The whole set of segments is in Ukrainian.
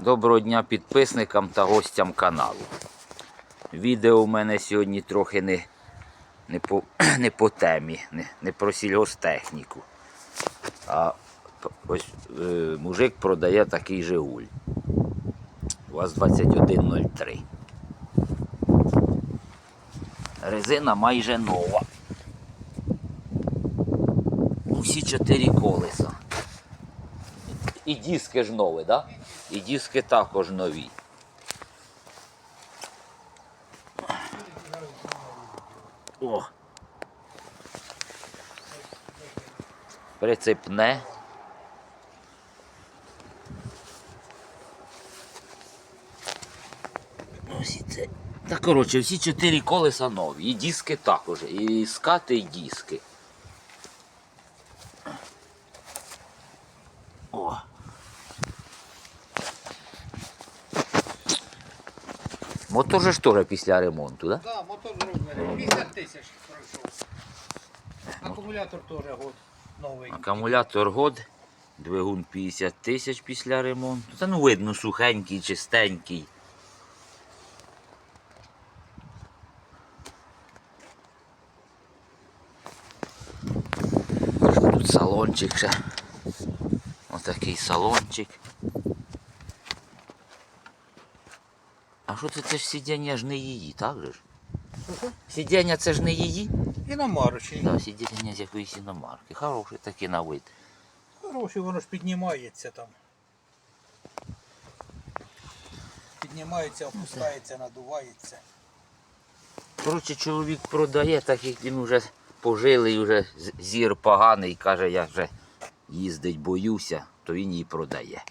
Доброго дня підписникам та гостям каналу. Відео у мене сьогодні трохи не, не, по, не по темі, не, не про сільгостехніку. А ось е, мужик продає такий Жигуль. УАЗ-2103. Резина майже нова. Усі чотири колеса. І диски ж нові? Да? І диски також нові. О. Прицепне. Ось і це. Та коротше, всі чотири колеса нові. І диски також. І скати, і диски. О. Мотор же ж теж після ремонту, так? Да? Да, мотор зроблений. 50 тисяч пройшов. Акумулятор теж год новий. Акумулятор год, двигун 50 тисяч після ремонту. Та ну видно, сухенький, чистенький. Тут салончик ще. Отакий салончик. А що це, це ж сидіння ж не її, так же ж? Сидіння це ж не її? Іномарочний. Так, сидіння з якоїсь іномарки. Хороший такий на вид. Хороший, воно ж піднімається там. Піднімається, опускається, надувається. Коротше, чоловік продає, так як він вже пожилий, вже зір поганий, каже, я вже їздить боюся, то він її продає.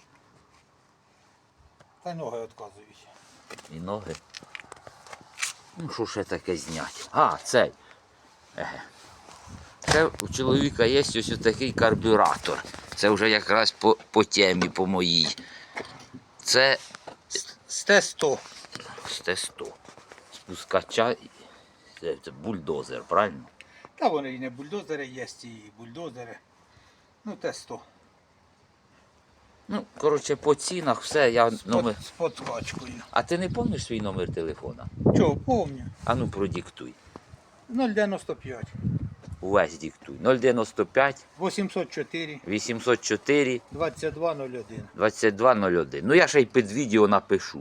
Та й ноги відказують. І ноги. Ну, що ще таке зняти? А, цей. Еге. Це у чоловіка є ось такий карбюратор. Це вже якраз по, по темі, по моїй. Це З Т-100. з Т100. Спускача. Це, це бульдозер, правильно? Та вони і не бульдозери є, і бульдозери. Ну, Т-100. Ну, коротше, по цінах все, я З, номер. под, з подкачкою. А ти не пам'ятаєш свій номер телефона? Чого, помню. А ну продиктуй. 095. Увесь диктуй. 095 804 804 2201. 2201. Ну я ще й під відео напишу.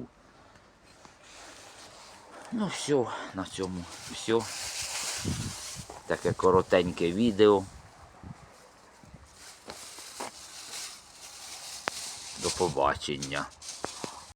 Ну все, на цьому все. Таке коротеньке відео. Побачення.